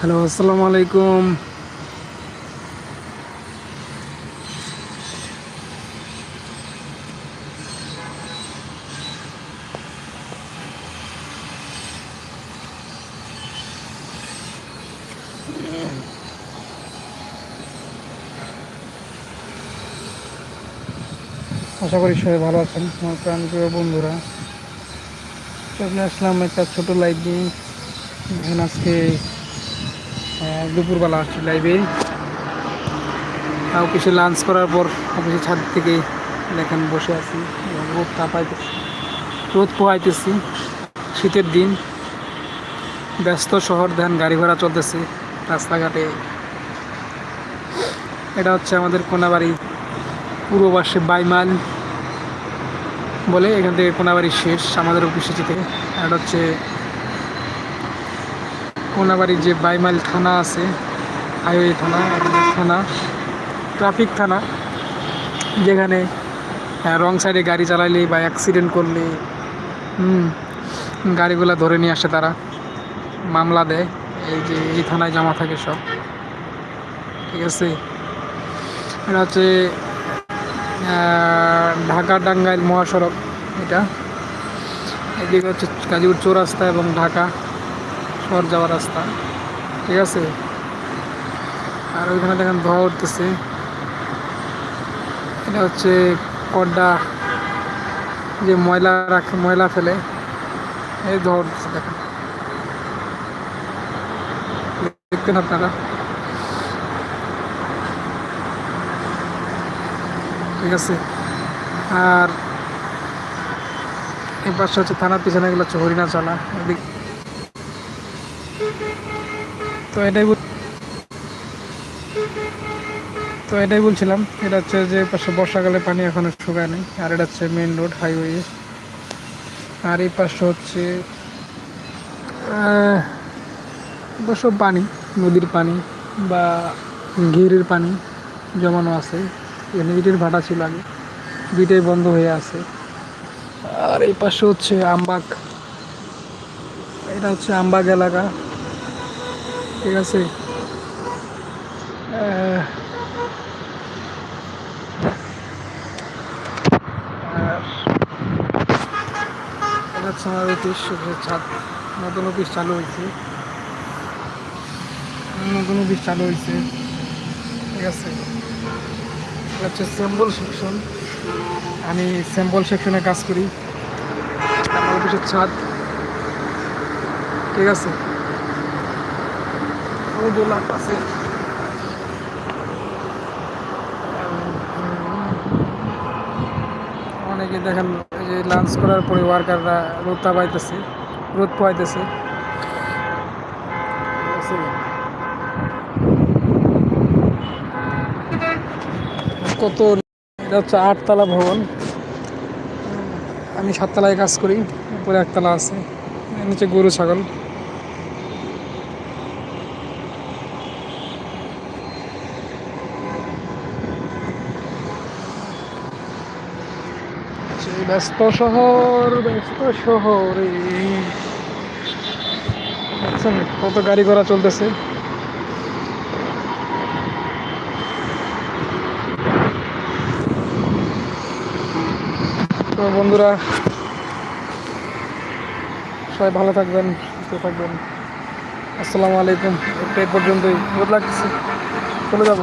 Hello, আসসালামু আলাইকুম। আশা করি সবাই ভালো আছেন, আমার প্রাণপ্রিয় বন্ধুরা। চলে আসলাম একটা ছোট লাইভ নিয়ে। আজকে দুপুরবেলা আসছি লাইভে অফিসে লাঞ্চ করার পর অফিসে ছাদ থেকে দেখেন বসে আছি। রোদ তাপাইতেছি, রোদ পোহাইতেছি। শীতের দিন, ব্যস্ত শহর, ধ্যান গাড়ি ঘোড়া চলতেছে রাস্তাঘাটে। এটা হচ্ছে আমাদের কোনাবাড়ি, পূর্ব পাশে বাইমাল বলে এখান থেকে কোনাবাড়ি শেষ, আমাদের অফিসে থেকে আর হচ্ছে কোনাবাড়ির যে বাইমাইল থানা আছে, হাইওয়ে থানা থানা, ট্রাফিক থানা, যেখানে রং সাইডে গাড়ি চালাইলে বা অ্যাক্সিডেন্ট করলে গাড়িগুলো ধরে নিয়ে আসে তারা, মামলা দেয়, এই যে এই থানায় জমা থাকে সব। ঠিক আছে? এটা হচ্ছে ঢাকা টাঙ্গাইল মহাসড়ক, এটা। এদিকে হচ্ছে গাজীপুর চৌরাস্তা এবং ঢাকা। শহর যাওয়ার রাস্তা। ঠিক আছে? আর ওইখানে দেখেন ধোয়া উঠতেছে। এটা হচ্ছে কড্ডা যে ময়লা রাখে, ময়লা ফেলে। এই ধোয়া উঠতেছে, দেখেন। দেখতেন আপনারা? ঠিক আছে? আর এই পাশে হচ্ছে থানার পিছনে এগুলো হচ্ছে হরিণা চালা এদিক তো এটাই তো এটাই বলছিলাম, এটা হচ্ছে যে পাশে বর্ষাকালে পানি এখনও শুকায় নেই, আর এটা হচ্ছে মেন রোড হাইওয়ে আর এই পাশে হচ্ছে অবশ্য পানি, নদীর পানি বা ঘিরের পানি জমানো আছে। এখানে ইটের ভাটা ছিল আগে দুইটাই বন্ধ হয়ে আছে। আর এই পাশে হচ্ছে আমবাগ এটা হচ্ছে আমবাগ এলাকা। ঠিক আছে। অফিসের ছাদ, নতুন অফিস চালু হয়েছে। নতুন অফিস চালু হয়েছে। ঠিক আছে। হচ্ছে স্যাম্পল সেকশন আমি স্যাম্পল সেকশনে কাজ করি। আমার অফিসের ছাদ। ঠিক আছে। দোলা আছে? অনেকে দেখেন যে লাঞ্চ করার পরে ওয়ার্কাররা রোদ তাপাইতেছে, রোদ পোয়াইতেছে কত এটা হচ্ছে আটতলা ভবন। আমি সাততলায় কাজ করি, উপরে একতলা আছে, নিচে গরু, ছাগল। ব্যস্ত শহর, ব্যস্ত শহরে। দেখছেন কত গাড়ি ঘোড়া চলতেছে? তো বন্ধুরা, সবাই ভালো থাকবেন, সুস্থ থাকবেন। আসসালামু আলাইকুম। এই পর্যন্তই। রোদ লাগতেছে চলে যাব।